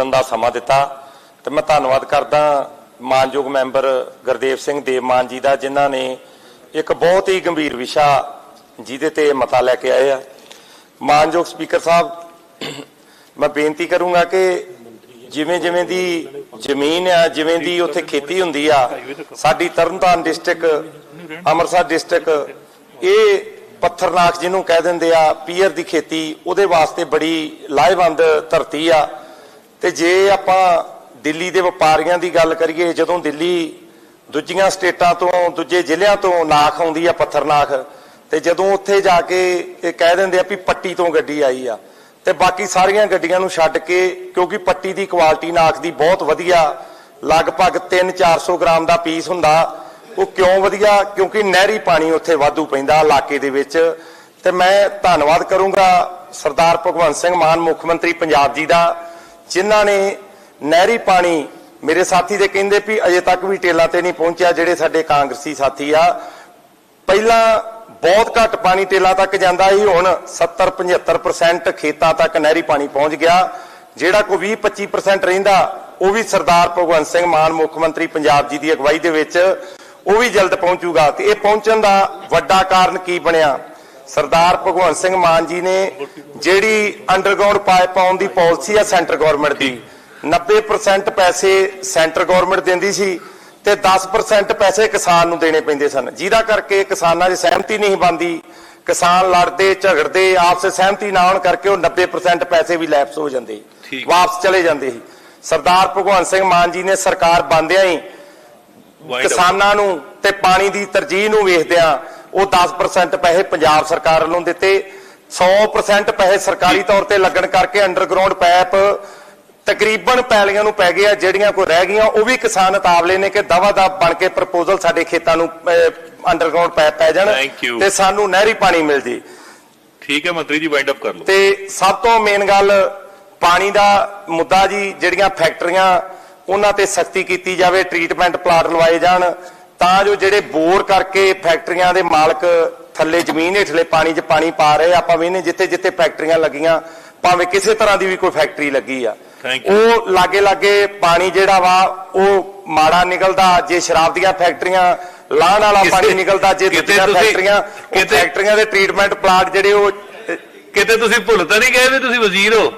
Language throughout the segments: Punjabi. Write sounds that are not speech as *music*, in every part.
ਬੋਲਣ ਦਾ ਸਮਾਂ ਦਿੱਤਾ ਤੇ ਮੈਂ ਧੰਨਵਾਦ ਕਰਦਾ ਮਾਨਯੋਗ ਮੈਂਬਰ ਗੁਰਦੇਵ ਸਿੰਘ ਦੇਵਮਾਨ ਜੀ ਦਾ, ਜਿਨ੍ਹਾਂ ਨੇ ਇੱਕ ਬਹੁਤ ਹੀ ਗੰਭੀਰ ਵਿਸ਼ਾ ਜਿਹਦੇ ਤੇ ਮਤਾ ਲੈ ਕੇ ਆਏ ਆ। ਮਾਨਯੋਗ ਸਪੀਕਰ ਸਾਹਿਬ, ਮੈਂ ਬੇਨਤੀ ਕਰੂੰਗਾ ਕਿ ਜਿਵੇਂ ਜਿਵੇਂ ਦੀ ਜ਼ਮੀਨ ਆ, ਜਿਵੇਂ ਦੀ ਉੱਥੇ ਖੇਤੀ ਹੁੰਦੀ ਆ, ਸਾਡੀ ਤਰਨਤਾਰਨ ਡਿਸਟ੍ਰਿਕਟ, ਅੰਮ੍ਰਿਤਸਰ ਡਿਸਟ੍ਰਿਕਟ, ਇਹ ਪੱਥਰਨਾਕ ਜਿਹਨੂੰ ਕਹਿ ਦਿੰਦੇ ਆ, ਪੀਅਰ ਦੀ ਖੇਤੀ, ਉਹਦੇ ਵਾਸਤੇ ਬੜੀ ਲਾਹੇਵੰਦ ਧਰਤੀ ਆ। ਤੇ ਜੇ ਆਪਾਂ ਦਿੱਲੀ ਦੇ ਵਪਾਰੀਆਂ ਦੀ ਗੱਲ ਕਰੀਏ, ਜਦੋਂ ਦਿੱਲੀ ਦੂਜੀਆਂ ਸਟੇਟਾਂ ਤੋਂ, ਦੂਜੇ ਜ਼ਿਲ੍ਹਿਆਂ ਤੋਂ ਨਾਖ ਆਉਂਦੀ ਆ ਪੱਥਰਨਾਖ ਤੇ ਜਦੋਂ ਉੱਥੇ ਜਾ ਕੇ ਇਹ ਕਹਿ ਦਿੰਦੇ ਆ ਵੀ ਪੱਟੀ ਤੋਂ ਗੱਡੀ ਆਈ ਆ, ਤੇ ਬਾਕੀ ਸਾਰੀਆਂ ਗੱਡੀਆਂ ਨੂੰ ਛੱਡ ਕੇ, ਕਿਉਂਕਿ ਪੱਟੀ ਦੀ ਕੁਆਲਿਟੀ ਨਾਖ ਦੀ ਬਹੁਤ ਵਧੀਆ, ਲਗਭਗ 3-400 ਗ੍ਰਾਮ ਦਾ ਪੀਸ ਹੁੰਦਾ, ਉਹ ਕਿਉਂ ਵਧੀਆ? ਕਿਉਂਕਿ ਨਹਿਰੀ ਪਾਣੀ ਉੱਥੇ ਵਾਧੂ ਪੈਂਦਾ ਇਲਾਕੇ ਦੇ ਵਿੱਚ। ਤੇ ਮੈਂ ਧੰਨਵਾਦ ਕਰੂੰਗਾ ਸਰਦਾਰ ਭਗਵੰਤ ਸਿੰਘ ਮਾਨ, ਮੁੱਖ ਮੰਤਰੀ ਪੰਜਾਬ ਜੀ ਦਾ ਜਿਨ੍ਹਾਂ ਨੇ ਨਹਿਰੀ ਪਾਣੀ ਮੇਰੇ ਸਾਥੀ ਦੇ ਕਹਿੰਦੇ ਵੀ ਅਜੇ ਤੱਕ ਵੀ ਟੇਲਾਂ ਤੇ ਨਹੀਂ ਪਹੁੰਚਿਆ, ਜਿਹੜੇ ਸਾਡੇ ਕਾਂਗਰਸੀ ਸਾਥੀ ਆ। ਪਹਿਲਾਂ ਬਹੁਤ ਘੱਟ ਪਾਣੀ ਟੇਲਾਂ ਤੱਕ ਜਾਂਦਾ ਸੀ, ਹੁਣ 70 75% ਖੇਤਾਂ ਤੱਕ ਨਹਿਰੀ ਪਾਣੀ ਪਹੁੰਚ ਗਿਆ। ਜਿਹੜਾ ਕੋਈ 20 25% ਰਹਿੰਦਾ, ਉਹ ਵੀ ਸਰਦਾਰ ਭਗਵੰਤ ਸਿੰਘ ਮਾਨ, ਮੁੱਖ ਮੰਤਰੀ ਪੰਜਾਬ ਜੀ ਦੀ ਅਗਵਾਈ ਦੇ ਵਿੱਚ, ਉਹ ਵੀ ਜਲਦ ਪਹੁੰਚੂਗਾ। ਤੇ ਇਹ ਪਹੁੰਚਣ ਦਾ ਵੱਡਾ ਕਾਰਨ ਕੀ ਬਣਿਆ? ਸਰਦਾਰ ਭਗਵੰਤ ਸਿੰਘ ਮਾਨ ਜੀ ਨੇ ਜਿਹੜੀ ਅੰਡਰਗਰਾਉਂਡ ਪਾਈਪ ਪਾਉਣ ਦੀ ਪਾਲਿਸੀ ਆ ਸੈਂਟਰ ਗਵਰਨਮੈਂਟ ਦੀ 90% ਪੈਸੇ ਸੈਂਟਰ ਗਵਰਨਮੈਂਟ ਦਿੰਦੀ ਸੀ ਤੇ 10% ਪੈਸੇ ਕਿਸਾਨ ਨੂੰ ਦੇਣੇ ਪੈਂਦੇ ਸਨ ਜਿਹਦਾ ਕਰਕੇ ਕਿਸਾਨਾਂ ਦੀ ਸਹਿਮਤੀ ਨਹੀਂ ਬਣਦੀ ਕਿਸਾਨ ਲੜਦੇ ਝਗੜਦੇ ਆਪਸ ਵਿੱਚ ਸਹਿਮਤੀ ਨਾ ਹੋਣ ਕਰਕੇ ਉਹ 90% ਪੈਸੇ ਵੀ ਲੈਪਸ ਹੋ ਜਾਂਦੇ। ਵਾਪਸ ਚਲੇ ਜਾਂਦੇ ਸੀ ਸਰਦਾਰ ਭਗਵੰਤ ਸਿੰਘ ਮਾਨ ਜੀ ਨੇ ਸਰਕਾਰ ਬੰਦਿਆਂ ਹੀ. ਕਿਸਾਨਾਂ ਨੂੰ ਤੇ ਪਾਣੀ ਦੀ ਤਰਜੀਹ ਨੂੰ ਵੇਖਦਿਆਂ ਉਹ 10% ਪੈਸੇ ਪੰਜਾਬ ਸਰਕਾਰ ਵੱਲੋਂ ਦਿੱਤੇ 100% ਪੈਸੇ ਸਰਕਾਰੀ ਤੌਰ ਤੇ ਲੱਗਣ ਕਰਕੇ ਅੰਡਰਗਰਾਉਂਡ ਪਾਈਪ ਤਕਰੀਬਨ ਪੈਲੀਆਂ ਨੂੰ ਪੈ ਗਿਆ ਜਿਹੜੀਆਂ ਕੋਈ ਰਹਿ ਗਈਆਂ ਉਹ ਵੀ ਕਿਸਾਨ ਉਤਾਵਲੇ ਨੇ ਕਿ ਦਵਾ ਦਾ ਬਣ ਕੇ ਪ੍ਰਪੋਜ਼ਲ ਸਾਡੇ ਖੇਤਾਂ ਨੂੰ ਅੰਡਰਗਰਾਉਂਡ ਪਾਈਪ ਪੈ ਜਾਣ. ਤੇ ਸਾਨੂੰ ਨਹਿਰੀ ਪਾਣੀ ਮਿਲ ਜੇ ਠੀਕ ਹੈ ਮੰਤਰੀ ਜੀ ਵਾਈਂਡ ਅਪ ਕਰ ਲਓ ਤੇ ਸਭ ਤੋਂ ਮੇਨ ਗੱਲ ਪਾਣੀ ਦਾ ਮੁੱਦਾ ਜੀ ਜਿਹੜੀਆਂ ਫੈਕਟਰੀਆਂ ਉਹਨਾਂ ਤੇ ਸਖਤੀ ਕੀਤੀ ਜਾਵੇ ਟ੍ਰੀਟਮੈਂਟ ਪਲਾਂਟ ਲਵਾਏ ਜਾਣ ਤਾਂ ਜੋ ਜਿਹੜੇ ਬੋਰ ਕਰਕੇ ਫੈਕਟਰੀਆਂ ਦੇ ਮਾਲਕ ਥੱਲੇ ਜ਼ਮੀਨ ਹੇਠਲੇ ਪਾਣੀ 'ਚ ਪਾਣੀ ਪਾ ਰਹੇ ਆਪਾਂ ਵੇਨੇ ਜਿੱਥੇ ਜਿੱਥੇ ਫੈਕਟਰੀਆਂ ਲੱਗੀਆਂ ਭਾਵੇਂ ਕਿਸੇ ਤਰ੍ਹਾਂ ਦੀ ਵੀ ਕੋਈ ਫੈਕਟਰੀ ਲੱਗੀ ਆ. ਉਹ ਲਾਗੇ ਲਾਗੇ ਪਾਣੀ ਜਿਹੜਾ ਵਾ ਉਹ ਮਾੜਾ ਨਿਕਲਦਾ ਜੇ ਸ਼ਰਾਬ ਦੀਆਂ ਫੈਕਟਰੀਆਂ ਲਾਹਣ ਵਾਲਾ ਪਾਣੀ ਨਿਕਲਦਾ ਜੇ ਦੂਜੀਆਂ ਫੈਕਟਰੀਆਂ ਕਿਤੇ- ਫੈਕਟਰੀਆਂ ਦੇ ਟ੍ਰੀਟਮੈਂਟ ਪਲਾਂਟ ਜਿਹੜੇ ਉਹ ਕਿਤੇ ਤੁਸੀਂ ਭੁੱਲ ਤਾਂ ਨਹੀਂ ਗਏ ਵੀ ਤੁਸੀਂ ਵਜ਼ੀਰ ਹੋ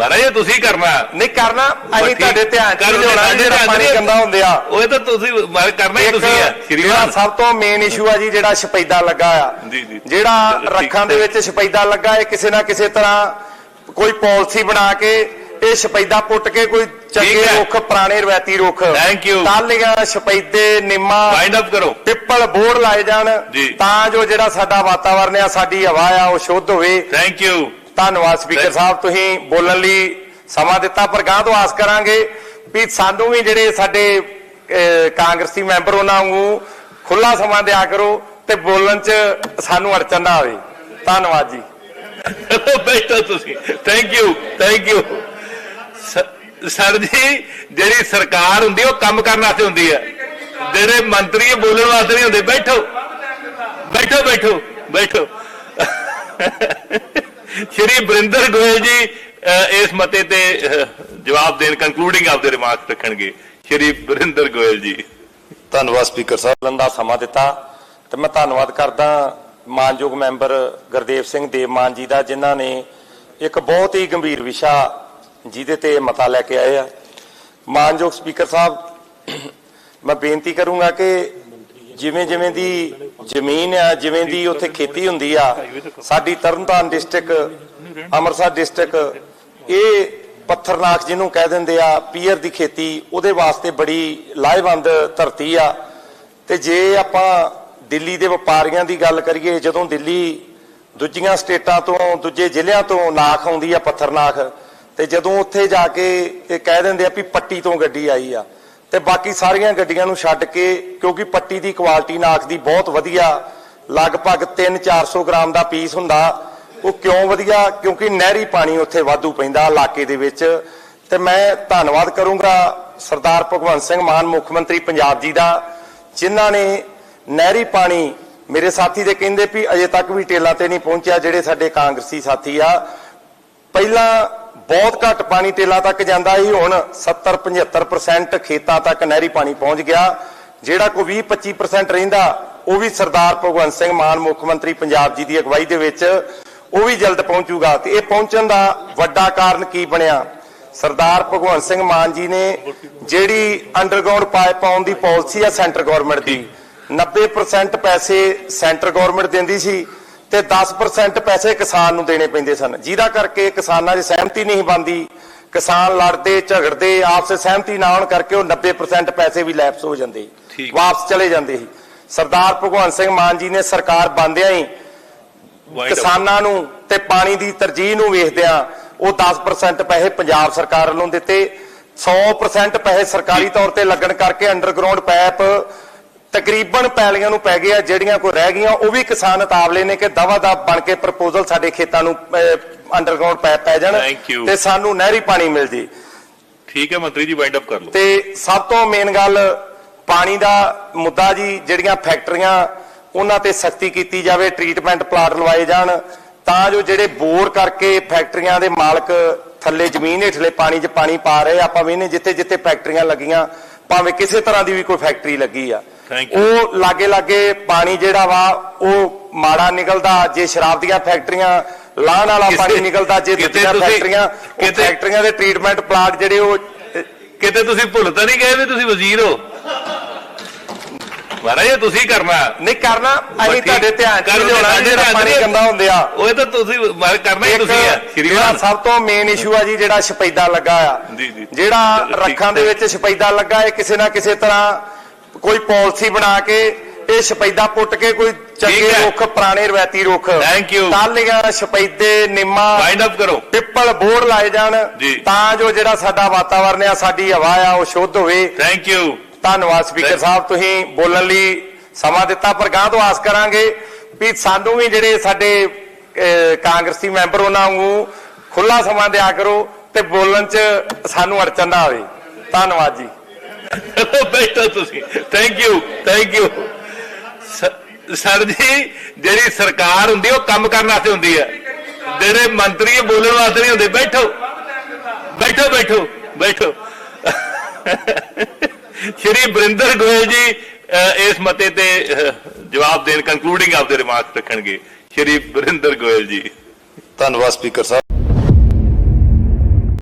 ਮਹਾਰਾਜ ਇਹ ਤੁਸੀਂ ਕਰਨਾ ਨਹੀਂ ਕਰਨਾ ਅਸੀਂ। ਤੁਹਾਡੇ ਧਿਆਨ ਚ ਲਿਆਉਣਾ ਜਿਹੜਾ ਪਾਣੀ। ਗੰਦਾ ਹੁੰਦੇ ਆ ਉਹ ਤਾਂ ਤੁਸੀਂ ਕਰਨਾ ਹੀ ਤੁਸੀਂ ਆ ਸ਼੍ਰੀਮਾਨ ਸਭ ਤੋਂ ਮੇਨ ਇਸ਼ੂ ਆ ਜੀ ਜਿਹੜਾ ਸ਼ਪੈਦਾ ਲੱਗਾ ਆ। ਜਿਹੜਾ ਰੱਖਾਂ ਦੇ ਵਿੱਚ ਸ਼ਪੈਦਾ ਲੱਗਾ ਹੈ ਕਿਸੇ ਨਾ ਕਿਸੇ ਤਰ੍ਹਾਂ ਕੋਈ ਪਾਲਿਸੀ ਬਣਾ ਕੇ ਇਹ ਸ਼ਪੈਦਾ ਪੁੱਟ ਕੇ ਕੋਈ ਚੰਗੇ। ਰੁੱਖ ਪੁਰਾਣੇ ਰਵਾਇਤੀ ਰੁੱਖ Thank you. ਟਾਹਲੀਆਂ ਸ਼ਪੈਦੇ ਨਿੰਮਾ ਵਾਈਂਡ ਅਪ ਕਰੋ ਪਿੱਪਲ ਬੋੜ ਲਾਏ ਜਾਣ। ਤਾਂ ਜੋ ਜਿਹੜਾ ਸਾਡਾ ਵਾਤਾਵਰਨ ਆ ਸਾਡੀ ਹਵਾ ਆ ਉਹ ਸ਼ੁੱਧ ਹੋਵੇ ਥੈਂਕ ਯੂ ਧੰਨਵਾਦ ਸਪੀਕਰ ਸਾਹਿਬ ਤੁਸੀਂ ਬੋਲਣ ਲਈ ਸਮਾਂ ਦਿੱਤਾ ਪਰ ਗਾਂ ਤੋਂ ਆਸ ਕਰਾਂਗੇ ਵੀ ਸਾਨੂੰ ਵੀ ਜਿਹੜੇ ਸਾਡੇ ਕਾਂਗਰਸੀ ਮੈਂਬਰ ਉਹਨਾਂ ਨੂੰ ਖੁੱਲਾ ਸਮਾਂ ਦਿਆ ਕਰੋ ਤੇ ਬੋਲਣ 'ਚ ਸਾਨੂੰ ਅੜਚਨ ਨਾ ਆਵੇ। ਧੰਨਵਾਦ ਜੀ। ਬੈਠੋ ਤੁਸੀਂ thank you thank you sir ਜੀ ਜਿਹੜੀ ਸਰਕਾਰ ਹੁੰਦੀ ਉਹ ਕੰਮ ਕਰਨ ਵਾਸਤੇ ਹੁੰਦੀ ਹੈ। ਜਿਹੜੇ ਮੰਤਰੀ ਬੋਲਣ ਵਾਸਤੇ ਨਹੀਂ ਹੁੰਦੇ ਬੈਠੋ। ਬੈਠੋ ਬੈਠੋ ਬੈਠੋ। ਸ਼੍ਰੀ ਬਰਿੰਦਰ ਗੋਇਲ ਜੀ ਇਸ ਮਤੇ ਤੇ ਜਵਾਬ ਦੇਣ ਕੰਕਲੂਡਿੰਗ ਆਪਦੇ ਰਿਮਾਰਕਸ ਰੱਖਣਗੇ। ਸ਼੍ਰੀ ਬਰਿੰਦਰ ਗੋਇਲ ਜੀ। ਧੰਨਵਾਦ ਸਪੀਕਰ ਸਾਹਿਬ ਲੰਦਾ ਸਮਾਂ ਦਿੱਤਾ। ਤੇ ਮੈਂ ਧੰਨਵਾਦ ਕਰਦਾ ਮਾਨਯੋਗ ਮੈਂਬਰ ਗੁਰਦੇਵ ਸਿੰਘ ਦੇਵਮਾਨ ਜੀ ਦਾ, ਜਿਨ੍ਹਾਂ ਨੇ ਇੱਕ ਬਹੁਤ ਹੀ ਗੰਭੀਰ ਵਿਸ਼ਾ ਜਿਹਦੇ ਤੇ ਮਤਾ ਲੈ ਕੇ ਆਏ ਆ। ਮਾਨਯੋਗ ਸਪੀਕਰ ਸਾਹਿਬ, ਮੈਂ ਬੇਨਤੀ ਕਰੂੰਗਾ ਕਿ ਜਿਵੇਂ ਜਿਵੇਂ ਦੀ ਜ਼ਮੀਨ ਆ, ਜਿਵੇਂ ਦੀ ਉੱਥੇ ਖੇਤੀ ਹੁੰਦੀ ਆ, ਸਾਡੀ ਤਰਨਤਾਰਨ ਡਿਸਟ੍ਰਿਕਟ ਅੰਮ੍ਰਿਤਸਰ ਡਿਸਟ੍ਰਿਕਟ ਇਹ ਪੱਥਰਨਾਕ ਜਿਹਨੂੰ ਕਹਿ ਦਿੰਦੇ ਆ, ਪੀਅਰ ਦੀ ਖੇਤੀ, ਉਹਦੇ ਵਾਸਤੇ ਬੜੀ ਲਾਹੇਵੰਦ ਧਰਤੀ ਆ। ਤੇ ਜੇ ਆਪਾਂ ਦਿੱਲੀ ਦੇ ਵਪਾਰੀਆਂ ਦੀ ਗੱਲ ਕਰੀਏ, ਜਦੋਂ ਦਿੱਲੀ ਦੂਜੀਆਂ ਸਟੇਟਾਂ ਤੋਂ, ਦੂਜੇ ਜ਼ਿਲ੍ਹਿਆਂ ਤੋਂ ਨਾਖ ਆਉਂਦੀ ਆ ਪੱਥਰਨਾਖ ਤੇ ਜਦੋਂ ਉੱਥੇ ਜਾ ਕੇ ਇਹ ਕਹਿ ਦਿੰਦੇ ਆ ਵੀ ਪੱਟੀ ਤੋਂ ਗੱਡੀ ਆਈ ਆ ਤੇ ਬਾਕੀ ਸਾਰੀਆਂ ਗੱਡੀਆਂ ਨੂੰ ਛੱਡ ਕੇ, ਕਿਉਂਕਿ ਪੱਟੀ ਦੀ ਕੁਆਲਿਟੀ ਨਾਖ ਦੀ ਬਹੁਤ ਵਧੀਆ, ਲਗਭਗ 3-400 ਗ੍ਰਾਮ ਦਾ ਪੀਸ ਹੁੰਦਾ, ਉਹ ਕਿਉਂ ਵਧੀਆ? ਕਿਉਂਕਿ ਨਹਿਰੀ ਪਾਣੀ ਉੱਥੇ ਵਾਧੂ ਪੈਂਦਾ ਇਲਾਕੇ ਦੇ ਵਿੱਚ। ਤੇ ਮੈਂ ਧੰਨਵਾਦ ਕਰੂੰਗਾ ਸਰਦਾਰ ਭਗਵੰਤ ਸਿੰਘ ਮਾਨ, ਮੁੱਖ ਮੰਤਰੀ ਪੰਜਾਬ ਜੀ ਦਾ, ਜਿਨ੍ਹਾਂ ਨੇ ਨਹਿਰੀ ਪਾਣੀ ਮੇਰੇ ਸਾਥੀ ਦੇ ਕਹਿੰਦੇ ਵੀ ਅਜੇ ਤੱਕ ਵੀ ਟੇਲਾਂ ਤੇ ਨਹੀਂ ਪਹੁੰਚਿਆ, ਜਿਹੜੇ ਸਾਡੇ ਕਾਂਗਰਸੀ ਸਾਥੀ ਆ। ਪਹਿਲਾਂ ਬਹੁਤ ਘੱਟ ਪਾਣੀ ਟੇਲਾ ਤੱਕ ਜਾਂਦਾ ਸੀ। ਹੁਣ 70 75% ਖੇਤਾਂ ਤੱਕ ਨਹਿਰੀ ਪਾਣੀ ਪਹੁੰਚ ਗਿਆ। ਜਿਹੜਾ ਕੋਈ 20 25% ਰਹਿੰਦਾ, ਉਹ ਵੀ ਸਰਦਾਰ ਭਗਵੰਤ ਸਿੰਘ ਮਾਨ, ਮੁੱਖ ਮੰਤਰੀ ਪੰਜਾਬ ਜੀ ਦੀ ਅਗਵਾਈ ਦੇ ਵਿੱਚ ਉਹ ਵੀ ਜਲਦ ਪਹੁੰਚੂਗਾ। ਤੇ ਇਹ ਪਹੁੰਚਣ ਦਾ ਵੱਡਾ ਕਾਰਨ ਕੀ ਬਣਿਆ? ਸਰਦਾਰ ਭਗਵੰਤ ਸਿੰਘ ਮਾਨ ਜੀ ਨੇ ਜਿਹੜੀ ਅੰਡਰਗਰਾਉਂਡ ਪਾਈਪ ਪਾਉਣ ਦੀ ਪਾਲਿਸੀ ਆ ਸੈਂਟਰ ਗਵਰਨਮੈਂਟ ਦੀ 90% ਪੈਸੇ ਸੈਂਟਰ ਗਵਰਨਮੈਂਟ ਦਿੰਦੀ ਸੀ। ਤੇ 10% ਪੈਸੇ ਕਿਸਾਨ ਨੂੰ ਦੇਣੇ ਪੈਂਦੇ ਸਨ। ਜਿਹਦਾ ਕਰਕੇ ਕਿਸਾਨਾਂ 'ਚ ਸਹਿਮਤੀ ਨਹੀਂ ਬਣਦੀ। ਕਿਸਾਨ ਲੜਦੇ ਝਗੜਦੇ ਆਪਸ ਵਿੱਚ ਸਹਿਮਤੀ ਨਾ ਹੋਣ ਕਰਕੇ ਉਹ 90% ਪੈਸੇ ਵੀ ਲੈਪਸ ਹੋ ਜਾਂਦੇ। ਵਾਪਸ ਚਲੇ ਜਾਂਦੇ ਸੀ। ਸਰਦਾਰ ਭਗਵੰਤ ਸਿੰਘ ਮਾਨ ਜੀ ਨੇ ਸਰਕਾਰ ਬੰਦਿਆਂ ਹੀ. ਕਿਸਾਨਾਂ ਨੂੰ ਤੇ ਪਾਣੀ ਦੀ ਤਰਜੀਹ ਨੂੰ ਵੇਖਦਿਆਂ ਉਹ 10% ਪੈਸੇ ਪੰਜਾਬ ਸਰਕਾਰ ਵੱਲੋਂ ਦਿੱਤੇ। 100% ਪੈਸੇ ਸਰਕਾਰੀ ਤੌਰ ਤੇ ਲੱਗਣ ਕਰਕੇ ਅੰਡਰਗਰਾਉਂਡ ਪਾਈਪ ਤਕਰੀਬਨ ਪੈਲੀਆਂ ਨੂੰ ਪੈ ਗਏ ਆ ਜਿਹੜੀਆਂ ਕੋਈ ਰਹਿ ਗਈਆਂ ਉਹ ਵੀ ਕਿਸਾਨ ਉਤਾਵਲੇ ਨੇ ਕਿ ਦਵਾ ਦਾ ਬਣ ਕੇ ਪ੍ਰਪੋਜ਼ਲ ਸਾਡੇ ਖੇਤਾਂ ਨੂੰ ਅੰਡਰਗਰਾਉਂਡ ਪਾਈਪ ਪੈ ਜਾਣ. ਤੇ ਸਾਨੂੰ ਨਹਿਰੀ ਪਾਣੀ ਮਿਲ ਜੇ ਠੀਕ ਹੈ ਮੰਤਰੀ ਜੀ ਵਾਈਂਡ ਅਪ ਕਰ ਲਓ ਤੇ ਸਭ ਤੋਂ ਮੇਨ ਗੱਲ ਪਾਣੀ ਦਾ ਮੁੱਦਾ ਜੀ ਜਿਹੜੀਆਂ ਫੈਕਟਰੀਆਂ ਉਹਨਾਂ ਤੇ ਸਖਤੀ ਕੀਤੀ ਜਾਵੇ ਟ੍ਰੀਟਮੈਂਟ ਪਲਾਂਟ ਲਵਾਏ ਜਾਣ ਤਾਂ ਜੋ ਜਿਹੜੇ ਬੋਰ ਕਰਕੇ ਫੈਕਟਰੀਆਂ ਦੇ ਮਾਲਕ ਥੱਲੇ ਜ਼ਮੀਨ ਹੇਠਲੇ ਪਾਣੀ 'ਚ ਪਾਣੀ ਪਾ ਰਹੇ ਆਪਾਂ ਵੀ ਨੇ ਜਿੱਥੇ ਜਿੱਥੇ ਫੈਕਟਰੀਆਂ ਲੱਗੀਆਂ ਭਾਵੇਂ ਕਿਸੇ ਤਰ੍ਹਾਂ ਦੀ ਵੀ ਕੋਈ ਫੈਕਟਰੀ ਲੱਗੀ ਆ. ਉਹ ਲਾਗੇ ਲਾਗੇ ਪਾਣੀ ਜਿਹੜਾ ਵਾ ਉਹ ਮਾੜਾ ਨਿਕਲਦਾ ਜੇ ਸ਼ਰਾਬ ਦੀਆਂ ਫੈਕਟਰੀਆਂ ਲਾਹਣ ਵਾਲਾ ਪਾਣੀ ਨਿਕਲਦਾ ਜੇ ਦੂਜੀਆਂ ਫੈਕਟਰੀਆਂ ਫੈਕਟਰੀਆਂ ਦੇ ਟ੍ਰੀਟਮੈਂਟ ਪਲਾਂਟ ਜਿਹੜੇ ਉਹ ਕਿਤੇ ਤੁਸੀਂ ਭੁੱਲ ਤਾਂ ਨਹੀਂ ਗਏ ਵੀ ਤੁਸੀਂ ਵਜ਼ੀਰ ਹੋ ਮਹਾਰਾਜ ਇਹ ਤੁਸੀਂ ਕਰਨਾ ਨਹੀਂ ਕਰਨਾ ਅਸੀਂ। ਤੁਹਾਡੇ ਧਿਆਨ ਚ ਲਿਆਉਣਾ ਜਿਹੜਾ ਪਾਣੀ ਗੰਦਾ ਹੁੰਦੇ ਆ ਉਹ ਤਾਂ ਤੁਸੀਂ ਮਾਰ ਕਰਨਾ ਹੀ ਤੁਸੀਂ ਆ ਸ਼੍ਰੀਮਾਨ ਸਭ ਤੋਂ ਮੇਨ ਇਸ਼ੂ ਆ ਜੀ ਜਿਹੜਾ ਸ਼ਪੈਦਾ ਲੱਗਾ ਆ। ਜਿਹੜਾ ਰੱਖਾਂ ਦੇ ਵਿੱਚ ਸ਼ਪੈਦਾ ਲੱਗਾ ਹੈ ਕਿਸੇ ਨਾ ਕਿਸੇ ਤਰ੍ਹਾਂ ਕੋਈ ਪਾਲਿਸੀ ਬਣਾ ਕੇ ਇਹ ਸ਼ਪੈਦਾ ਪੁੱਟ ਕੇ ਕੋਈ ਚੰਗੇ। ਰੁੱਖ ਪੁਰਾਣੇ ਰਵਾਇਤੀ ਰੁੱਖ Thank you. ਟਾਹਲੀਆਂ ਸ਼ਪੈਦੇ ਨਿੰਮਾ ਵਾਈਂਡ ਅਪ ਕਰੋ ਪਿੱਪਲ ਬੋੜ ਲਾਏ ਜਾਣ। ਤਾਂ ਜੋ ਜਿਹੜਾ ਸਾਡਾ ਵਾਤਾਵਰਣ ਆ ਸਾਡੀ ਹਵਾ ਆ ਉਹ ਸ਼ੁੱਧ ਹੋਵੇ ਥੈਂਕ ਯੂ ਧੰਨਵਾਦ ਸਪੀਕਰ ਸਾਹਿਬ ਤੁਸੀਂ ਬੋਲਣ ਲਈ ਸਮਾਂ ਦਿੱਤਾ ਪਰ ਗਾਂ ਤੋਂ ਆਸ ਕਰਾਂਗੇ। ਵੀ ਸਾਨੂੰ ਵੀ ਜਿਹੜੇ ਸਾਡੇ ਕਾਂਗਰਸੀ ਮੈਂਬਰ ਉਹਨਾਂ ਨੂੰ ਖੁੱਲਾ ਸਮਾਂ ਦਿਆ ਕਰੋ ਤੇ ਬੋਲਣ 'ਚ ਸਾਨੂੰ ਅੜਚਨ ਨਾ ਆਵੇ। ਧੰਨਵਾਦ ਜੀ। *laughs* ਬੈਠੋ ਤੁਸੀਂ। Thank you thank you sir ਜੀ ਜਿਹੜੀ ਸਰਕਾਰ ਹੁੰਦੀ ਉਹ ਕੰਮ ਕਰਨ ਵਾਸਤੇ ਹੁੰਦੀ ਹੈ ਜਿਹੜੇ ਮੰਤਰੀ ਬੋਲਣ ਵਾਸਤੇ ਨਹੀਂ ਹੁੰਦੇ। ਬੈਠੋ। ਬੈਠੋ ਬੈਠੋ ਬੈਠੋ। ਸ਼੍ਰੀ ਬਰਿੰਦਰ ਗੋਇਲ ਜੀ ਇਸ ਮਤੇ ਤੇ ਜਵਾਬ ਦੇਣ ਕੰਕਲੂਡਿੰਗ ਆਪਦੇ ਰਿਮਾਰਕਸ ਰੱਖਣਗੇ। ਸ਼੍ਰੀ ਬਰਿੰਦਰ ਗੋਇਲ ਜੀ। ਧੰਨਵਾਦ ਸਪੀਕਰ ਸਾਹਿਬ।